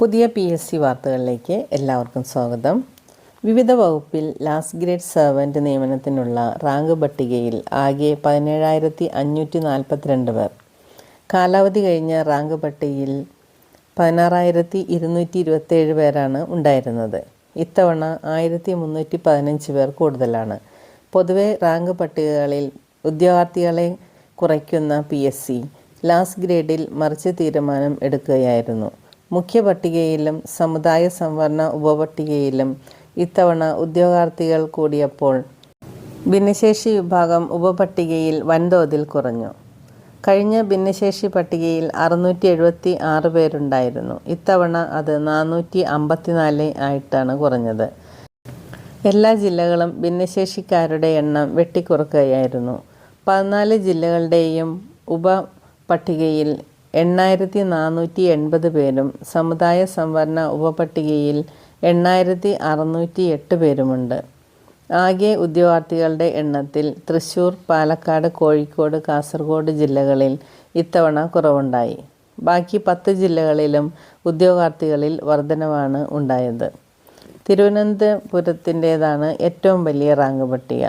പുതിയ P S C വാർത്തകളിലേക്ക് എല്ലാവർക്കും സ്വാഗതം. വിവിധ വകുപ്പിൽ ലാസ്റ്റ് ഗ്രേഡ് സെർവന്റ് നിയമനത്തിനുള്ള റാങ്ക് പട്ടികയിൽ ആകെ പതിനേഴായിരത്തി അഞ്ഞൂറ്റി നാൽപ്പത്തിരണ്ട് പേർ. കാലാവധി കഴിഞ്ഞ റാങ്ക് പട്ടികയിൽ പതിനാറായിരത്തി ഇരുന്നൂറ്റി ഇരുപത്തേഴ് പേരാണ് ഉണ്ടായിരുന്നത്. ഇത്തവണ ആയിരത്തി മുന്നൂറ്റി പതിനഞ്ച് പേർ കൂടുതലാണ്. പൊതുവെ റാങ്ക് പട്ടികകളിൽ ഉദ്യോഗാർത്ഥികളെ കുറയ്ക്കുന്ന പി എസ് സി ലാസ്റ്റ് ഗ്രേഡിൽ മറിച്ച് തീരുമാനം എടുക്കുകയായിരുന്നു. മുഖ്യ പട്ടികയിലും സമുദായ സംവരണ ഉപപട്ടികയിലും ഇത്തവണ ഉദ്യോഗാർത്ഥികൾ കൂടിയപ്പോൾ ഭിന്നശേഷി വിഭാഗം ഉപപട്ടികയിൽ വൻതോതിൽ കുറഞ്ഞു. കഴിഞ്ഞ ഭിന്നശേഷി പട്ടികയിൽ അറുന്നൂറ്റി എഴുപത്തി ആറ് പേരുണ്ടായിരുന്നു. ഇത്തവണ അത് നാനൂറ്റി അമ്പത്തിനാല് ആയിട്ടാണ് കുറഞ്ഞത്. എല്ലാ ജില്ലകളും ഭിന്നശേഷിക്കാരുടെ എണ്ണം വെട്ടിക്കുറക്കുകയായിരുന്നു. പതിനാല് ജില്ലകളുടെയും ഉപപട്ടികയിൽ എണ്ണായിരത്തി നാനൂറ്റി എൺപത് പേരും സമുദായ സംവരണ ഉപപട്ടികയിൽ എണ്ണായിരത്തി അറുന്നൂറ്റി എട്ട് പേരുമുണ്ട്. ആകെ ഉദ്യോഗാർത്ഥികളുടെ എണ്ണത്തിൽ തൃശൂർ പാലക്കാട് കോഴിക്കോട് കാസർഗോഡ് ജില്ലകളിൽ ഇത്തവണ കുറവുണ്ടായി. ബാക്കി പത്ത് ജില്ലകളിലും ഉദ്യോഗാർത്ഥികളിൽ വർധനവാണ് ഉണ്ടായത്. തിരുവനന്തപുരത്തിന്റേതാണ് ഏറ്റവും വലിയ റാങ്ക് പട്ടിക.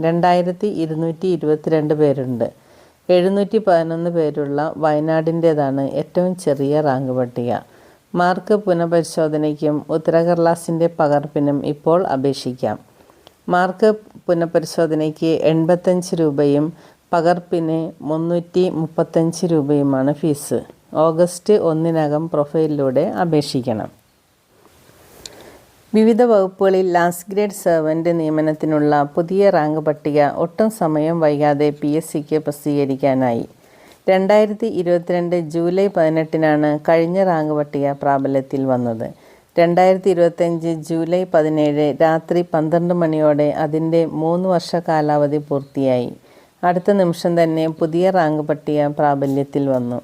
രണ്ടായിരത്തി ഇരുന്നൂറ്റി ഇരുപത്തിരണ്ട് പേരുണ്ട്. എഴുന്നൂറ്റി പതിനൊന്ന് പേരുള്ള വയനാടിന്റേതാണ് ഏറ്റവും ചെറിയ റാങ്ക് പട്ടിക. മാർക്ക് പുനഃപരിശോധനയ്ക്കും ഉത്തരകടലാസിന്റെ പകർപ്പിനും ഇപ്പോൾ അപേക്ഷിക്കാം. മാർക്ക് പുനഃപരിശോധനയ്ക്ക് എൺപത്തഞ്ച് രൂപയും പകർപ്പിന് മുന്നൂറ്റി മുപ്പത്തഞ്ച് രൂപയുമാണ് ഫീസ്. ഓഗസ്റ്റ് ഒന്നിനകം പ്രൊഫൈലിലൂടെ അപേക്ഷിക്കണം. വിവിധ വകുപ്പുകളിൽ ലാസ്റ്റ് ഗ്രേഡ് സെർവന്റ് നിയമനത്തിനുള്ള പുതിയ റാങ്ക് പട്ടിക ഒട്ടും സമയം വൈകാതെ പി എസ് സിക്ക് പ്രസിദ്ധീകരിക്കാനായി. രണ്ടായിരത്തി ഇരുപത്തിരണ്ട് ജൂലൈ പതിനെട്ടിനാണ് കഴിഞ്ഞ റാങ്ക് പട്ടിക പ്രാബല്യത്തിൽ വന്നത്. രണ്ടായിരത്തി ഇരുപത്തഞ്ച് ജൂലൈ പതിനേഴ് രാത്രി പന്ത്രണ്ട് മണിയോടെ അതിന്റെ മൂന്ന് വർഷ കാലാവധി പൂർത്തിയായി. അടുത്ത നിമിഷം തന്നെ പുതിയ റാങ്ക് പട്ടിക പ്രാബല്യത്തിൽ വന്നു.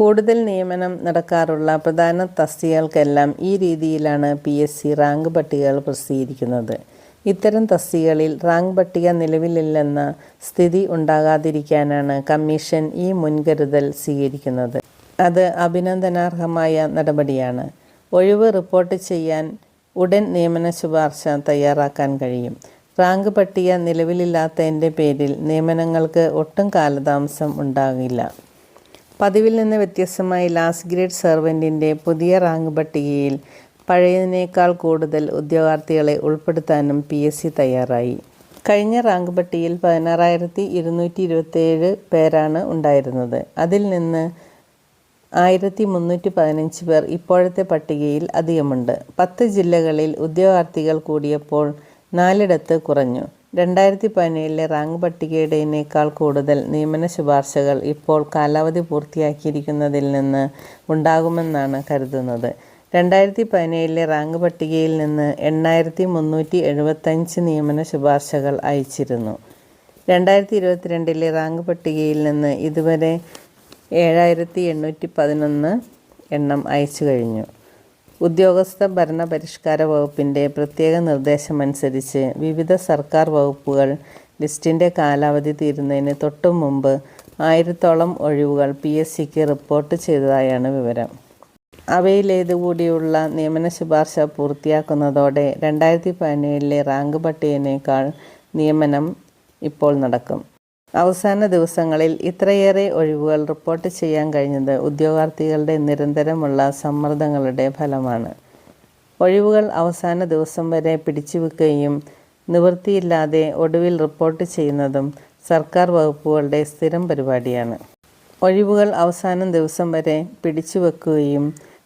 കൂടുതൽ നിയമനം നടക്കാറുള്ള പ്രധാന തസ്തികകൾക്കെല്ലാം ഈ രീതിയിലാണ് പി എസ് സി റാങ്ക് പട്ടികകൾ പ്രസിദ്ധീകരിക്കുന്നത്. ഇത്തരം തസ്തികകളിൽ റാങ്ക് പട്ടിക നിലവിലില്ലെന്ന സ്ഥിതി ഉണ്ടാകാതിരിക്കാനാണ് കമ്മീഷൻ ഈ മുൻകരുതൽ സ്വീകരിക്കുന്നത്. അത് അഭിനന്ദനാർഹമായ നടപടിയാണ്. ഒഴിവ് റിപ്പോർട്ട് ചെയ്യാൻ ഉടൻ നിയമന ശുപാർശ തയ്യാറാക്കാൻ കഴിയും. റാങ്ക് പട്ടിക നിലവിലില്ലാത്തതിന്റെ പേരിൽ നിയമനങ്ങൾക്ക് ഒട്ടും കാലതാമസം ഉണ്ടാകില്ല. പതിവിൽ നിന്ന് വ്യത്യസ്തമായി ലാസ്റ്റ് ഗ്രേഡ് സെർവന്റിന്റെ പുതിയ റാങ്ക് പട്ടികയിൽ പഴയതിനേക്കാൾ കൂടുതൽ ഉദ്യോഗാർത്ഥികളെ ഉൾപ്പെടുത്താനും പി എസ് സി തയ്യാറായി. കഴിഞ്ഞ റാങ്ക് പട്ടികയിൽ പതിനാറായിരത്തി ഇരുന്നൂറ്റി ഇരുപത്തേഴ് പേരാണ് ഉണ്ടായിരുന്നത്. അതിൽ നിന്ന് ആയിരത്തി മുന്നൂറ്റി പതിനഞ്ച് പേർ ഇപ്പോഴത്തെ പട്ടികയിൽ അധികമുണ്ട്. പത്ത് ജില്ലകളിൽ ഉദ്യോഗാർത്ഥികൾ കൂടിയപ്പോൾ നാലിടത്ത് കുറഞ്ഞു. രണ്ടായിരത്തി പതിനേഴിലെ റാങ്ക് പട്ടികയുടേതിനേക്കാൾ കൂടുതൽ നിയമന ശുപാർശകൾ ഇപ്പോൾ കാലാവധി പൂർത്തിയാക്കിയിരിക്കുന്നതിൽ നിന്ന് ഉണ്ടാകുമെന്നാണ് കരുതുന്നത്. രണ്ടായിരത്തി പതിനേഴിലെ റാങ്ക് പട്ടികയിൽ നിന്ന് എണ്ണായിരത്തി മുന്നൂറ്റി എഴുപത്തഞ്ച് നിയമന ശുപാർശകൾ അയച്ചിരുന്നു. രണ്ടായിരത്തി ഇരുപത്തിരണ്ടിലെ റാങ്ക് പട്ടികയിൽ നിന്ന് ഇതുവരെ ഏഴായിരത്തി എണ്ണൂറ്റി പതിനൊന്ന് എണ്ണം അയച്ചു കഴിഞ്ഞു. ഉദ്യോഗസ്ഥ ഭരണ പരിഷ്കാര വകുപ്പിന്റെ പ്രത്യേക നിർദ്ദേശമനുസരിച്ച് വിവിധ സർക്കാർ വകുപ്പുകൾ ലിസ്റ്റിന്റെ കാലാവധി തീരുന്നതിന് തൊട്ടു മുമ്പ് ആയിരത്തോളം ഒഴിവുകൾ പി എസ് സിക്ക് റിപ്പോർട്ട് ചെയ്തതായാണ് വിവരം. അവയിലേതുകൂടിയുള്ള നിയമന ശുപാർശ പൂർത്തിയാക്കുന്നതോടെ രണ്ടായിരത്തി പതിനേഴിലെ റാങ്ക് പട്ടികനേക്കാൾ നിയമനം ഇപ്പോൾ നടക്കും. അവസാന ദിവസങ്ങളിൽ ഇത്രയേറെ ഒഴിവുകൾ റിപ്പോർട്ട് ചെയ്യാൻ കഴിഞ്ഞത് ഉദ്യോഗാർത്ഥികളുടെ നിരന്തരമുള്ള സമ്മർദ്ദങ്ങളുടെ ഫലമാണ്. ഒഴിവുകൾ അവസാന ദിവസം വരെ പിടിച്ചുവെക്കുകയും നിവൃത്തിയില്ലാതെ ഒടുവിൽ റിപ്പോർട്ട് ചെയ്യുന്നതും സർക്കാർ വകുപ്പുകളുടെ സ്ഥിരം പരിപാടിയാണ്. ഒഴിവുകൾ അവസാന ദിവസം വരെ പിടിച്ചുവെക്കുകയും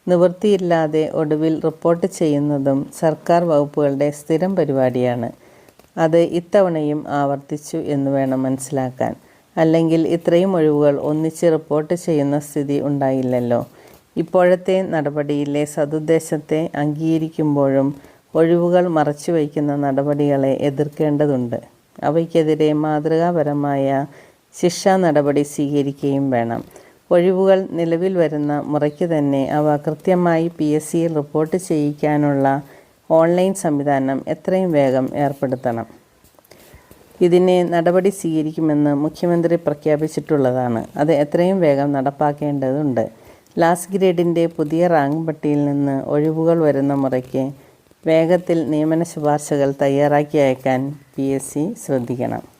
നിവൃത്തിയില്ലാതെ ഒടുവിൽ റിപ്പോർട്ട് ചെയ്യുന്നതും സർക്കാർ വകുപ്പുകളുടെ സ്ഥിരം പരിപാടിയാണ്. അത് ഇത്തവണയും ആവർത്തിച്ചു എന്ന് വേണം മനസ്സിലാക്കാൻ. അല്ലെങ്കിൽ ഇത്രയും ഒഴിവുകൾ ഒന്നിച്ച് റിപ്പോർട്ട് ചെയ്യുന്ന സ്ഥിതി ഉണ്ടായില്ലല്ലോ. ഇപ്പോഴത്തെ നടപടിയിലെ സതുദ്ദേശത്തെ അംഗീകരിക്കുമ്പോഴും ഒഴിവുകൾ മറച്ചു വയ്ക്കുന്ന നടപടികളെ എതിർക്കേണ്ടതുണ്ട്. അവയ്ക്കെതിരെ മാതൃകാപരമായ ശിക്ഷാ നടപടി സ്വീകരിക്കുകയും വേണം. ഒഴിവുകൾ നിലവിൽ വരുന്ന മുറയ്ക്ക് തന്നെ അവ കൃത്യമായി പി എസ് സിയിൽ റിപ്പോർട്ട് ചെയ്യിക്കാനുള്ള ഓൺലൈൻ സംവിധാനം എത്രയും വേഗം ഏർപ്പെടുത്തണം. ഇതിനെ നടപടി സ്വീകരിക്കുമെന്ന് മുഖ്യമന്ത്രി പ്രഖ്യാപിച്ചിട്ടുള്ളതാണ്. അത് എത്രയും വേഗം നടപ്പാക്കേണ്ടതുണ്ട്. ലാസ്റ്റ് ഗ്രേഡിന്റെ പുതിയ റാങ്ക് പട്ടിയിൽ നിന്ന് ഒഴിവുകൾ വരുന്ന മുറയ്ക്ക് വേഗത്തിൽ നിയമന ശുപാർശകൾ തയ്യാറാക്കി അയക്കാൻ പി എസ് സി ശ്രദ്ധിക്കണം.